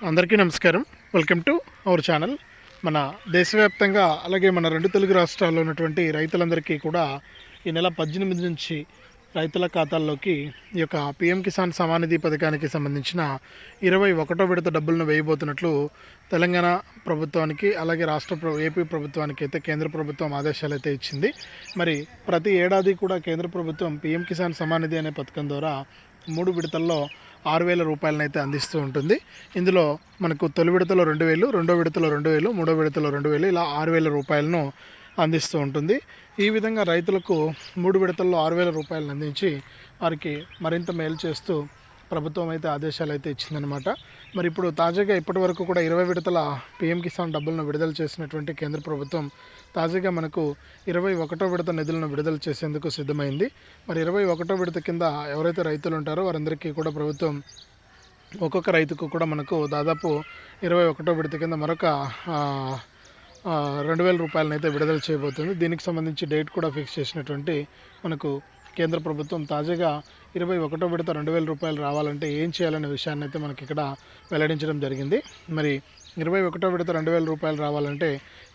అందరికీ నమస్కారం. Welcome to our channel మన దేశవ్యాప్తంగా అలాగే మన రెండు తెలుగు రాష్ట్రాల్లో ఉన్నటువంటి రైతులందరికీ కూడా ఈ నెల పద్దెనిమిది నుంచి రైతుల ఖాతాల్లోకి ఈ యొక్క పిఎం కిసాన్ సమానిధి పథకానికి సంబంధించిన ఇరవై ఒకటో విడత డబ్బులను వేయబోతున్నట్లు తెలంగాణ ప్రభుత్వానికి అలాగే రాష్ట్ర ప్ర ఏపీ ప్రభుత్వానికి అయితే కేంద్ర ప్రభుత్వం ఆదేశాలు అయితే ఇచ్చింది. మరి ప్రతి ఏడాది కూడా కేంద్ర ప్రభుత్వం పిఎం కిసాన్ సమానిధి అనే పథకం ద్వారా మూడు విడతల్లో ఆరు వేల రూపాయలనైతే అందిస్తూ ఉంటుంది. ఇందులో మనకు తొలి విడతలో రెండు వేలు రెండో విడతలో రెండు వేలు మూడో విడతలో రెండు వేలు ఇలా ఆరు వేల రూపాయలను అందిస్తూ ఉంటుంది. ఈ విధంగా రైతులకు మూడు విడతల్లో ఆరు వేల రూపాయలను అందించి వారికి మరింత మేలు చేస్తూ ప్రభుత్వం అయితే ఆదేశాలు అయితే ఇచ్చిందనమాట మరి ఇప్పుడు తాజాగా ఇప్పటి వరకు కూడా ఇరవై విడతల పిఎం కిసాన్ డబ్బులను విడుదల చేసినటువంటి కేంద్ర ప్రభుత్వం తాజాగా మనకు ఇరవై ఒకటో విడత నిధులను విడుదల చేసేందుకు సిద్ధమైంది. మరి ఇరవై ఒకటో విడత కింద ఎవరైతే రైతులు ఉంటారో వారందరికీ కూడా ప్రభుత్వం ఒక్కొక్క రైతుకు కూడా మనకు దాదాపు ఇరవై ఒకటో విడత కింద మరొక రెండు వేల రూపాయలను అయితే విడుదల చేయబోతుంది. దీనికి సంబంధించి డేట్ కూడా ఫిక్స్ చేసినటువంటి మనకు కేంద్ర ప్రభుత్వం తాజాగా ఇరవై ఒకటో విడత రెండు వేల రూపాయలు రావాలంటే ఏం చేయాలనే విషయాన్ని అయితే మనకి ఇక్కడ వెల్లడించడం జరిగింది. మరి ఇరవై ఒకటో విడత రెండు వేల రూపాయలు రావాలంటే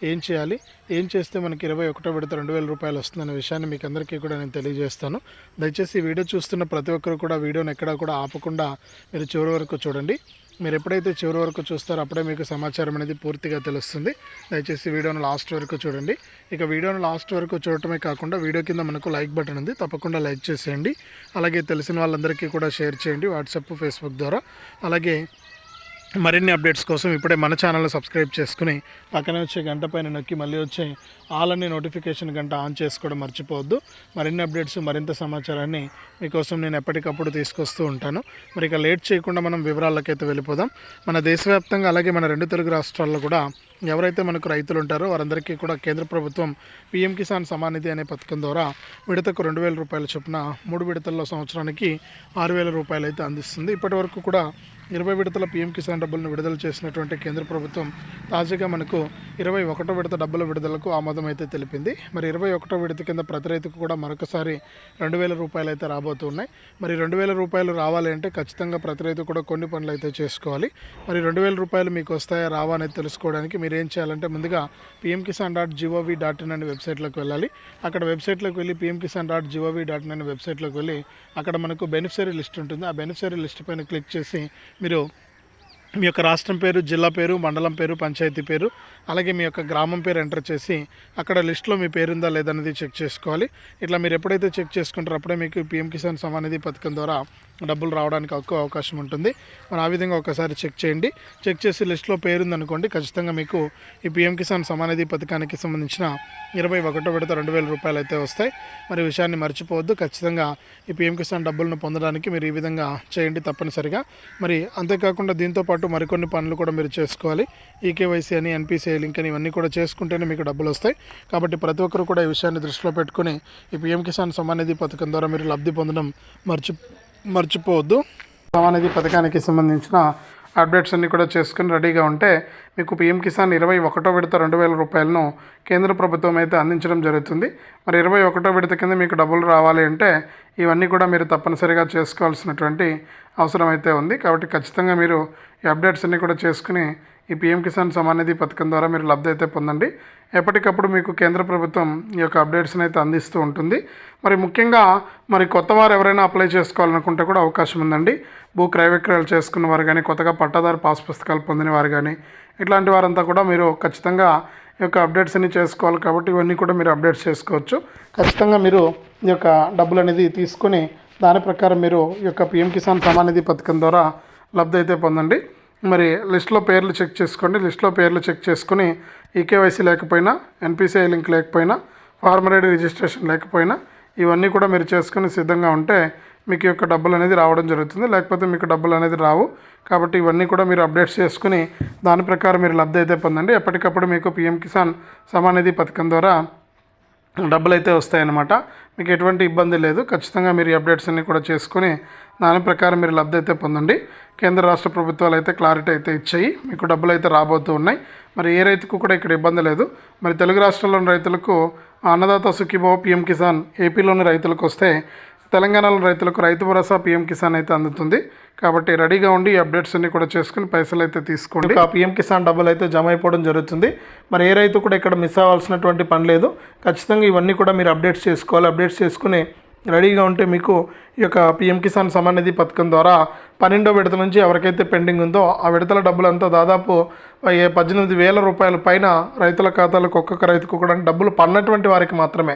ఏం చేయాలి? ఏం చేస్తే మనకి ఇరవై ఒకటో విడత రెండు వేల రూపాయలు వస్తుందనే విషయాన్ని మీకు అందరికీ కూడా నేను తెలియజేస్తాను. దయచేసి ఈ వీడియో చూస్తున్న ప్రతి ఒక్కరు కూడా వీడియోని ఎక్కడా కూడా ఆపకుండా మీరు చివరి వరకు చూడండి. మీరు ఎప్పుడైతే చివరి వరకు చూస్తారో అప్పుడే మీకు సమాచారం అనేది పూర్తిగా తెలుస్తుంది. దయచేసి వీడియోను లాస్ట్ వరకు చూడండి. ఇక వీడియోను లాస్ట్ వరకు చూడటమే కాకుండా వీడియో కింద మనకు లైక్ బటన్ ఉంది. తప్పకుండా లైక్ చేసేయండి. అలాగే తెలిసిన వాళ్ళందరికీ కూడా షేర్ చేయండి వాట్సాప్ ఫేస్బుక్ ద్వారా. అలాగే మరిన్ని అప్డేట్స్ కోసం ఇప్పుడే మన ఛానల్ సబ్స్క్రైబ్ చేసుకుని పక్కనే వచ్చే గంట పైన నొక్కి మళ్ళీ వచ్చే ఆల్ అనే నోటిఫికేషన్ గంట ఆన్ చేసుకోవడం మర్చిపోవద్దు. మరిన్ని అప్డేట్స్ మరింత సమాచారాన్ని మీకోసం నేను ఎప్పటికప్పుడు తీసుకొస్తూ ఉంటాను. మరి ఇక లేట్ చేయకుండా మనం వివరాలకైతే వెళ్ళిపోదాం. మన దేశవ్యాప్తంగా అలాగే మన రెండు తెలుగు రాష్ట్రాల్లో కూడా ఎవరైతే మనకు రైతులు ఉంటారో వారందరికీ కూడా కేంద్ర ప్రభుత్వం పీఎం కిసాన్ సమానిధి అనే పథకం ద్వారా విడతకు రెండు వేల రూపాయల చొప్పున మూడు విడతల్లో సంవత్సరానికి ఆరు వేల రూపాయలు అయితే అందిస్తుంది. ఇప్పటి వరకు కూడా ఇరవై విడతల పీఎం కిసాన్ డబ్బులను విడుదల చేసినటువంటి కేంద్ర ప్రభుత్వం తాజాగా మనకు ఇరవై ఒకటో విడత డబ్బుల విడుదలకు ఆమోదం అయితే తెలిపింది. మరి ఇరవై ఒకటో విడత కింద ప్రతి రైతుకు కూడా మరొకసారి రెండు వేల రూపాయలు అయితే రాబోతున్నాయి మరి రెండు వేల రూపాయలు రావాలి అంటే ఖచ్చితంగా ప్రతి రైతు కూడా కొన్ని పనులు అయితే చేసుకోవాలి. మరి రెండు వేల రూపాయలు మీకు వస్తాయా రావా అనేది తెలుసుకోవడానికి మీరు ఏం చేయాలంటే ముందుగా PM Kisan dot gov dot in అనే వెబ్సైట్లోకి వెళ్ళాలి. అక్కడ వెబ్సైట్లోకి వెళ్ళి PM Kisan dot gov dot in అనే వెబ్సైట్లోకి వెళ్ళి అక్కడ మనకు బెనిఫిషరీ లిస్ట్ ఉంటుంది. ఆ బెనిఫిషరీ లిస్ట్ పైన క్లిక్ చేసి మీరు మీ యొక్క రాష్ట్రం పేరు జిల్లా పేరు మండలం పేరు పంచాయతీ పేరు అలాగే మీ యొక్క గ్రామం పేరు ఎంటర్ చేసి అక్కడ లిస్ట్లో మీ పేరు ఉందా లేదనేది చెక్ చేసుకోవాలి. ఇట్లా మీరు ఎప్పుడైతే చెక్ చేసుకుంటారో అప్పుడే మీకు పిఎం కిసాన్ సమానిధి పథకం ద్వారా డబ్బులు రావడానికి ఎక్కువ అవకాశం ఉంటుంది. మరి ఆ విధంగా ఒకసారి చెక్ చేయండి. చెక్ చేసి లిస్ట్లో పేరుందనుకోండి ఖచ్చితంగా మీకు ఈ పిఎం కిసాన్ సమానిధి పథకానికి సంబంధించిన ఇరవై ఒకటో విడత రెండు వేల రూపాయలు అయితే వస్తాయి. మరి విషయాన్ని మర్చిపోవద్దు. ఖచ్చితంగా ఈ పిఎం కిసాన్ డబ్బులను పొందడానికి మీరు ఈ విధంగా చేయండి తప్పనిసరిగా. మరి అంతేకాకుండా దీంతో పాటు మరికొన్ని పనులు కూడా మీరు చేసుకోవాలి. ఈకేవైసీ అని ఎన్పిసిఐ లింక్ అని ఇవన్నీ కూడా చేసుకుంటేనే మీకు డబ్బులు వస్తాయి. కాబట్టి ప్రతి ఒక్కరు కూడా ఈ విషయాన్ని దృష్టిలో పెట్టుకుని ఈ పిఎం కిసాన్ సమానిధి పథకం ద్వారా మీరు లబ్ధి పొందడం మర్చి మర్చిపోవద్దు. సమానిధి పథకానికి సంబంధించిన అప్డేట్స్ అన్నీ కూడా చేసుకుని రెడీగా ఉంటే మీకు పిఎం కిసాన్ ఇరవై ఒకటో విడత రెండు వేల రూపాయలను కేంద్ర ప్రభుత్వం అయితే అందించడం జరుగుతుంది. మరి ఇరవై ఒకటో విడత కింద మీకు డబ్బులు రావాలి అంటే ఇవన్నీ కూడా మీరు తప్పనిసరిగా చేసుకోవాల్సినటువంటి అవసరం అయితే ఉంది. కాబట్టి ఖచ్చితంగా మీరు ఈ అప్డేట్స్ అన్నీ కూడా చేసుకుని ఈ పీఎం కిసాన్ సమానిధి పథకం ద్వారా మీరు లబ్ధి అయితే పొందండి. ఎప్పటికప్పుడు మీకు కేంద్ర ప్రభుత్వం ఈ యొక్క అప్డేట్స్ని అయితే అందిస్తూ ఉంటుంది. మరి ముఖ్యంగా మరి కొత్త వారు ఎవరైనా అప్లై చేసుకోవాలనుకుంటే కూడా అవకాశం ఉందండి. భూ క్రయ విక్రయాలు చేసుకున్న వారు కానీ కొత్తగా పట్టాదారు పాస్ పుస్తకాలు పొందిన వారు కానీ ఇట్లాంటి వారంతా కూడా మీరు ఖచ్చితంగా ఈ యొక్క అప్డేట్స్ అన్ని చేసుకోవాలి కాబట్టి ఇవన్నీ కూడా మీరు అప్డేట్స్ చేసుకోవచ్చు. ఖచ్చితంగా మీరు ఈ యొక్క డబ్బులు అనేది తీసుకొని దాని ప్రకారం మీరు ఈ యొక్క పిఎం కిసాన్ సమానిధి పథకం ద్వారా లబ్ధి అయితే పొందండి. మరి లిస్ట్లో పేర్లు చెక్ చేసుకోండి. లిస్ట్లో పేర్లు చెక్ చేసుకుని ఈకేవైసీ లేకపోయినా ఎన్పిసిఐ లింక్ లేకపోయినా ఫార్మర్ ఐడి రిజిస్ట్రేషన్ లేకపోయినా ఇవన్నీ కూడా మీరు చేసుకుని సిద్ధంగా ఉంటే మీకు యొక్క డబ్బులు అనేది రావడం జరుగుతుంది. లేకపోతే మీకు డబ్బులు అనేది రావు. కాబట్టి ఇవన్నీ కూడా మీరు అప్డేట్స్ చేసుకుని దాని ప్రకారం మీరు లబ్ధి అయితే పొందండి. ఎప్పటికప్పుడు మీకు పిఎం కిసాన్ సమానిధి పథకం ద్వారా డబ్బులు అయితే వస్తాయన్నమాట. మీకు ఎటువంటి ఇబ్బంది లేదు. ఖచ్చితంగా మీరు అప్డేట్స్ అన్నీ కూడా చేసుకొని దాని ప్రకారం మీరు లబ్ధి అయితే పొందండి. కేంద్ర రాష్ట్ర ప్రభుత్వాలు అయితే క్లారిటీ అయితే ఇచ్చాయి. మీకు డబ్బులు అయితే రాబోతూ ఉన్నాయి. మరి ఏ రైతుకు కూడా ఇక్కడ ఇబ్బంది లేదు. మరి తెలుగు రాష్ట్రాల్లోని రైతులకు అన్నదాత సుఖీభావ పిఎం కిసాన్ ఏపీలోని రైతులకు వస్తే తెలంగాణలో రైతులకు రైతు భరోసా పిఎం కిసాన్ అయితే అందుతుంది. కాబట్టి రెడీగా ఉండి ఈ అప్డేట్స్ అన్ని కూడా చేసుకుని పైసలు అయితే తీసుకోండి. ఆ పిఎం కిసాన్ డబ్బులు అయితే జమ అయిపోవడం జరుగుతుంది. మరి ఏ రైతు కూడా ఇక్కడ మిస్ అవ్వాల్సినటువంటి పని లేదు. ఖచ్చితంగా ఇవన్నీ కూడా మీరు అప్డేట్స్ చేసుకోవాలి. అప్డేట్స్ చేసుకుని రెడీగా ఉంటే మీకు ఈ యొక్క పిఎం కిసాన్ సమాన్ నిధి పథకం ద్వారా పన్నెండో విడత నుంచి ఎవరికైతే పెండింగ్ ఉందో ఆ విడతల డబ్బులంతా దాదాపు పద్దెనిమిది వేల రూపాయల పైన రైతుల ఖాతాలకు ఒక్కొక్క రైతుకు కూడా డబ్బులు పన్నటువంటి వారికి మాత్రమే.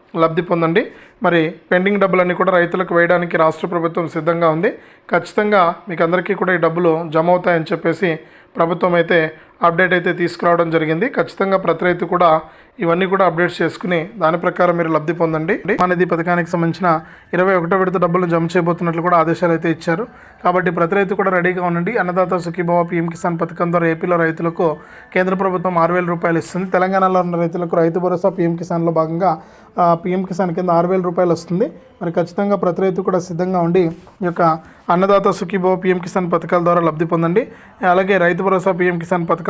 లబ్ధి పొందండి. మరి పెండింగ్ డబ్బులన్నీ కూడా రైతులకు వేయడానికి రాష్ట్ర ప్రభుత్వం సిద్ధంగా ఉంది. ఖచ్చితంగా మీకు అందరికీ కూడా ఈ డబ్బులు జమ అవుతాయని చెప్పేసి ప్రభుత్వం అయితే అప్డేట్ అయితే తీసుకురావడం జరిగింది. ఖచ్చితంగా ప్రతి రైతు కూడా ఇవన్నీ కూడా అప్డేట్స్ చేసుకుని దాని ప్రకారం మీరు లబ్ధి పొందండి. అనేది పథకానికి సంబంధించిన ఇరవై ఒకటో విడత డబ్బులు జమ చేయబోతున్నట్లు కూడా ఆదేశాలు అయితే ఇచ్చారు. కాబట్టి ప్రతి రైతు కూడా రెడీగా ఉండండి. అన్నదాత సుఖీభావ పీఎం కిసాన్ పథకం ద్వారా ఏపీలో రైతులకు కేంద్ర ప్రభుత్వం ఆరు వేల రూపాయలు ఇస్తుంది. తెలంగాణలో ఉన్న రైతులకు రైతు భరోసా పీఎం కిసాన్లో భాగంగా పీఎం కిసాన్ కింద ఆరు వేల రూపాయలు వస్తుంది. మరి ఖచ్చితంగా ప్రతి రైతు కూడా సిద్ధంగా ఉండి ఈ యొక్క అన్నదాత సుఖీభావ పీఎం కిసాన్ పథకాల ద్వారా లబ్ధి పొందండి. అలాగే రైతు భరోసా పీఎం కిసాన్ పథకం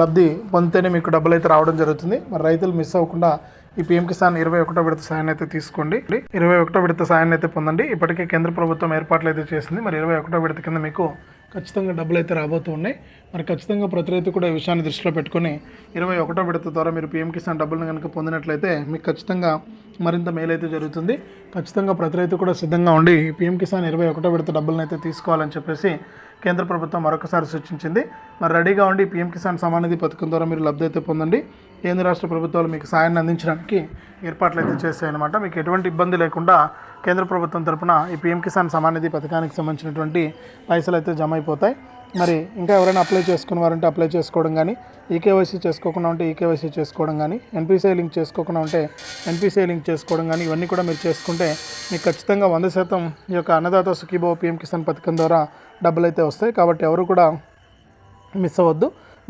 లబ్ధి పొందితేనే మీకు డబ్బులు అయితే రావడం జరుగుతుంది. మరి రైతులు మిస్ అవ్వకుండా ఈ పీఎం కిసాన్ ఇరవై ఒకటో విడత సాయాన్ని అయితే తీసుకోండి. ఇరవై ఒకటో విడత సాయాన్ని అయితే పొందండి. ఇప్పటికే కేంద్ర ప్రభుత్వం ఏర్పాట్లు అయితే చేసింది. మరి ఇరవై ఒకటో విడత కింద మీకు ఖచ్చితంగా డబ్బులు అయితే రాబోతూ ఉన్నాయి. మరి ఖచ్చితంగా ప్రతి రైతు కూడా ఈ విషయాన్ని దృష్టిలో పెట్టుకొని ఇరవై ఒకటో విడత ద్వారా మీరు పీఎం కిసాన్ డబ్బులను కనుక పొందినట్లయితే మీకు ఖచ్చితంగా మరింత మేలైతే జరుగుతుంది. ఖచ్చితంగా ప్రతి రైతు కూడా సిద్ధంగా ఉండి పిఎం పీఎం కిసాన్ ఇరవై ఒకటో విడత డబ్బులను అయితే తీసుకోవాలని చెప్పేసి కేంద్ర ప్రభుత్వం మరొకసారి సూచించింది. మరి రెడీగా ఉండి పీఎం కిసాన్ సమానిధి పథకం ద్వారా మీరు లబ్ధి అయితే పొందండి. కేంద్ర రాష్ట్ర ప్రభుత్వాలు మీకు సాయాన్ని అందించడానికి ఏర్పాట్లు అయితే చేశాయన్నమాట. మీకు ఎటువంటి ఇబ్బంది లేకుండా కేంద్ర ప్రభుత్వం తరపున ఈ పీఎం కిసాన్ సమానిధి పథకానికి సంబంధించినటువంటి పైసలు అయితే జమ అయిపోతాయి. మరి ఇంకా ఎవరైనా అప్లై చేసుకున్న వారంటే అప్లై చేసుకోవడం కానీ ఈకేవైసీ చేసుకోకుండా ఉంటే ఈకేవైసీ చేసుకోవడం కానీ ఎన్పిసిఐ లింక్ చేసుకోకుండా ఉంటే ఎన్పిసిఐ లింక్ చేసుకోవడం కానీ ఇవన్నీ కూడా మీరు చేసుకుంటే మీకు ఖచ్చితంగా వంద శాతం ఈ యొక్క అన్నదాత సుఖీభావ పీఎం కిసాన్ పథకం ద్వారా డబ్బులు అయితే వస్తాయి కాబట్టి ఎవరు కూడా మిస్ అవ్వద్దు.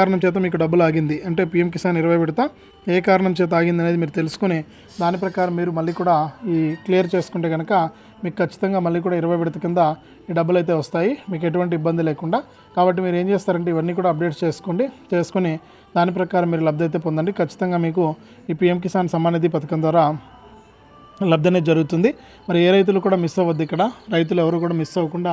కారణం చేత మీకు డబ్బులు ఆగింది. అంటే పీఎం కిసాన్ ఇరవై విడత ఏ కారణం చేత ఆగింది అనేది మీరు తెలుసుకుని దాని ప్రకారం మీరు మళ్ళీ కూడా ఈ క్లియర్ చేసుకుంటే కనుక మీకు ఖచ్చితంగా మళ్ళీ కూడా ఇరవై విడత కింద ఈ డబ్బులు అయితే వస్తాయి. మీకు ఎటువంటి ఇబ్బంది లేకుండా. కాబట్టి మీరు ఏం చేస్తారంటే ఇవన్నీ కూడా అప్డేట్స్ చేసుకోండి. చేసుకుని దాని ప్రకారం మీరు లబ్ధి అయితే పొందండి. ఖచ్చితంగా మీకు ఈ పీఎం కిసాన్ సమ్మాన్ నిధి పథకం ద్వారా లబ్ధి అనేది జరుగుతుంది. మరి ఏ రైతులు కూడా మిస్ అవ్వద్దు ఇక్కడ. రైతులు ఎవరు కూడా మిస్ అవ్వకుండా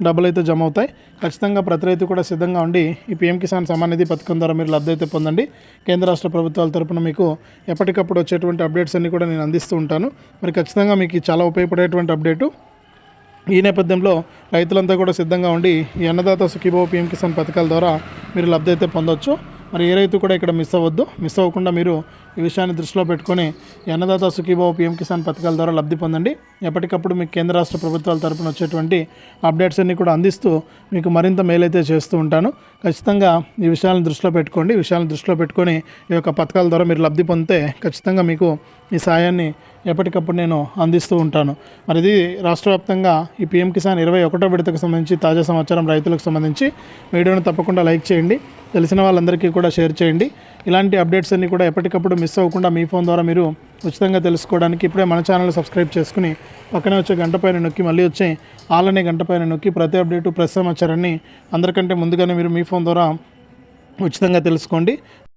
డబ్బులు అయితే జమ అవుతాయి ఖచ్చితంగా ప్రతి రైతు కూడా సిద్ధంగా ఉండి ఈ పీఎం కిసాన్ సమ్మాన్ నిధి పథకం ద్వారా మీరు లబ్ధి అయితే పొందండి. కేంద్ర రాష్ట్ర ప్రభుత్వాల తరపున మీకు ఎప్పటికప్పుడు వచ్చేటువంటి అప్డేట్స్ అన్ని కూడా నేను అందిస్తూ ఉంటాను. మరి ఖచ్చితంగా మీకు చాలా ఉపయోగపడేటువంటి అప్డేటు. ఈ నేపథ్యంలో రైతులంతా కూడా సిద్ధంగా ఉండి ఈ అన్నదాత సుఖీభావ పీఎం కిసాన్ పథకాల ద్వారా మీరు లబ్ధి అయితే పొందొచ్చు. మరి ఏ రైతు కూడా ఇక్కడ మిస్ అవ్వద్దు. మిస్ అవ్వకుండా మీరు ఈ విషయాన్ని దృష్టిలో పెట్టుకొని అన్నదాత సుఖీభావ పీఎం కిసాన్ పథకాల ద్వారా లబ్ధి పొందండి. ఎప్పటికప్పుడు మీకు కేంద్ర రాష్ట్ర ప్రభుత్వాల తరపున వచ్చేటువంటి అప్డేట్స్ అన్నీ కూడా అందిస్తూ మీకు మరింత మేలైతే చేస్తూ ఉంటాను. ఖచ్చితంగా ఈ విషయాలను దృష్టిలో పెట్టుకోండి. ఈ విషయాలను దృష్టిలో పెట్టుకొని ఈ యొక్క పథకాల ద్వారా మీరు లబ్ధి పొందితే ఖచ్చితంగా మీకు ఈ సాయాన్ని ఎప్పటికప్పుడు నేను అందిస్తూ ఉంటాను. మరి ఇది రాష్ట్ర వ్యాప్తంగా ఈ పిఎం కిసాన్ ఇరవై ఒకటో విడతకు సంబంధించి తాజా సమాచారం రైతులకు సంబంధించి వీడియోను తప్పకుండా లైక్ చేయండి. తెలిసిన వాళ్ళందరికీ కూడా షేర్ చేయండి. ఇలాంటి అప్డేట్స్ అన్నీ కూడా ఎప్పటికప్పుడు మిస్ అవ్వకుండా మీ ఫోన్ ద్వారా మీరు ఉచితంగా తెలుసుకోవడానికి ఇప్పుడే మన ఛానల్ సబ్స్క్రైబ్ చేసుకుని పక్కనే వచ్చే గంట పైన నొక్కి మళ్ళీ వచ్చే ఆలనే గంట పైన నొక్కి ప్రతి అప్డేటు ప్రతి సమాచారాన్ని అందరికంటే ముందుగానే మీరు మీ ఫోన్ ద్వారా ఉచితంగా తెలుసుకోండి.